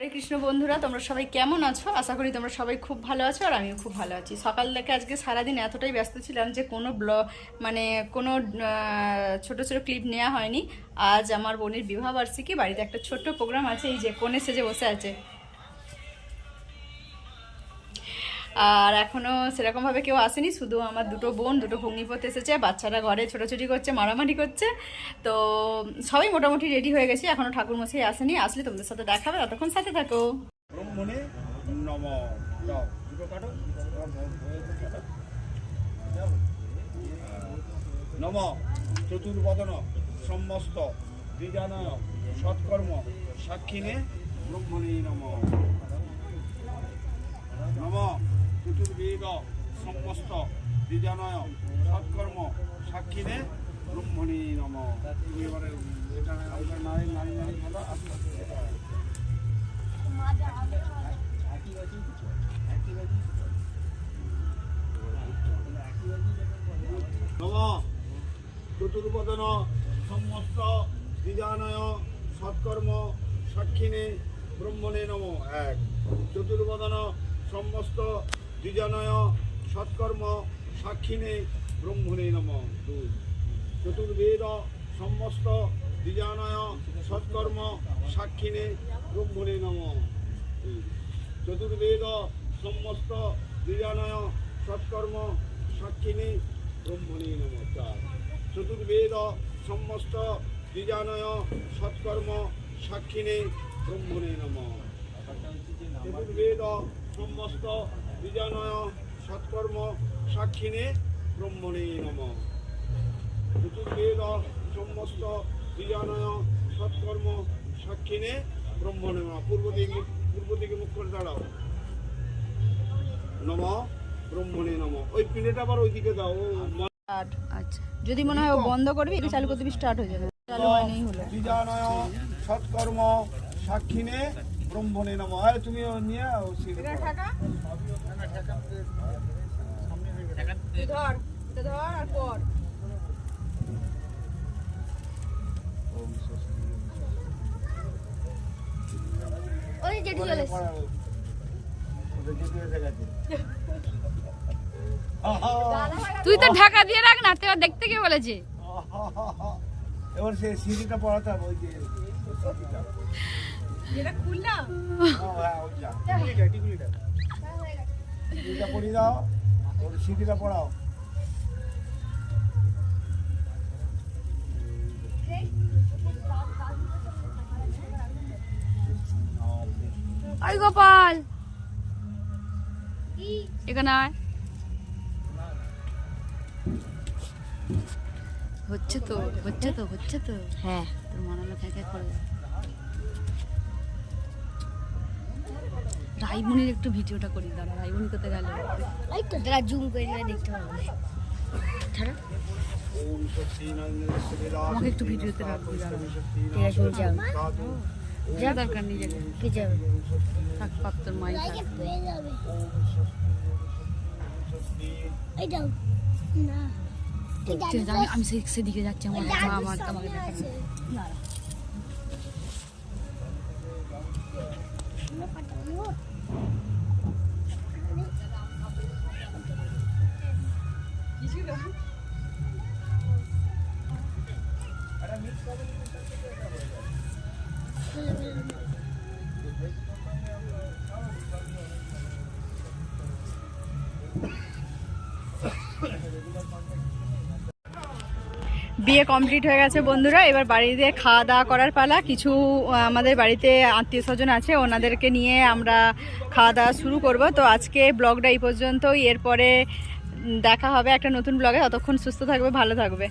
হরে কৃষ্ণ বন্ধুরা, তোমরা সবাই কেমন আছো? আশা করি তোমরা সবাই খুব ভালো আছো আর আমিও খুব ভালো আছি। সকাল থেকে আজকে সারাদিন এতটাই ব্যস্ত ছিলাম যে কোনো ব্ল মানে কোনো ছোটো, ছোট ক্লিপ নেওয়া হয়নি। আজ আমার বোনের বিবাহবার্ষিকী বাড়িতে একটা ছোট্ট প্রোগ্রাম আছে, এই যে কোণে সেজে বসে আছে। আর এখনও সেরকমভাবে কেউ আসেনি, শুধু আমার দুটো বোন, দুটো ভগ্নিপতি এসেছে, বাচ্চারা ঘরে ছোটাছুটি করছে, মারামারি করছে তো সবাই মোটামুটি রেডি হয়ে গেছে এখনও ঠাকুরমশাই আসেনি, আসলে তোমাদের সাথে দেখাবে ততক্ষণ সাথে থাকো। নম, চতুর্বদন, সমস্ত, দ্বিজানয়, সৎকর্ম, সাক্ষিণে ব্রহ্মণে নম নম চতুর্বেদ সমস্ত দ্বিজানয় সৎকর্ম সাক্ষিণে ব্রহ্মণে নম। এবারে চতুর্বদন সমস্ত দ্বিজানয় সৎকর্ম সাক্ষিণে ব্রহ্মণে নম। এক। চতুর্বদন সমস্ত দ্বিজানয় সৎকর্ম সাক্ষিণে ব্রহ্মণে নম। চতুর্বেদ সমস্ত দ্বিজানয় সৎকর্ম সাক্ষিণে ব্রহ্মণে নম। চতুর্বেদ সমস্ত দ্বিজানয় সৎকর্ম সাক্ষিণী ব্রহ্মণী নম। চতুর্বেদ সমস্ত দ্বিজানয় সৎকর্ম সাক্ষিণী ব্রহ্মণী নম। চতুর্বেদ সমস্ত দ্বিজানয় সৎকর্ম সাক্ষিণী ব্রহ্মণী নম। চতুর্বেদ সমস্ত দ্বিজানয় সৎকর্ম সাক্ষিণে ব্রহ্মণে নম। পূর্ব দিকে পূর্ব দিকে মুখ করে দাঁড়াও। নম ব্রহ্মণে নম। ওই পিঁড়েটা আবার ওইদিকে দাও আচ্ছা যদি মনে হয় বন্ধ করবি এটা চালু করতে স্টার্ট হয়ে যাবে। চালু হয়নি হলো। সৎকর্ম সাক্ষিণে ব্রহ্মণে নম। আরে তুমি ও নিয়ে। ধর ধর আর পর। ওই যেটি চলে তুই তো ঢাকা দিয়ে রাখ না তোর দেখতে কে বলেছে? এবার সে সিঁড়িটা পড়াতে হবে ওই যে খুললাম হ্যাঁ, টিকুলিটা পরিয়ে দাও ওর সিঁড়িটা পড়াও। ওই গোপাল। এখানে আয়। হচ্ছে তো হচ্ছে তো হচ্ছে তো। হ্যাঁ। তোর মনে থাকে করে। রাইমনির একটু ভিডিওটা করি দাঁড়া রাইমনি কোথায় গেল? এই তো দাঁড়া জুম করে নিয়ে দেখতে পাবো ছাড়া। আমাকে একটু ভিডিওতে রাখবি দাঁড়া। ঠিক আছে যাও। যা দরকার নেই যাবে কে যাবে থাক পাপ তোর মাই থাক। এই যাও না। আমি সেদিকে যাচ্ছি আমার মা আমার আমাকে দেখাবে। বিয়ে কমপ্লিট হয়ে গেছে বন্ধুরা, এবার বাড়িতে খাওয়া দাওয়া করার পালা। কিছু আমাদের বাড়িতে আত্মীয় স্বজন আছে, ওনাদেরকে নিয়ে আমরা খাওয়া দাওয়া শুরু করব। তো আজকে ব্লগটা এই পর্যন্তই, এরপরে দেখা হবে একটা নতুন ব্লগে ততক্ষণ সুস্থ থাকবে ভালো থাকবে।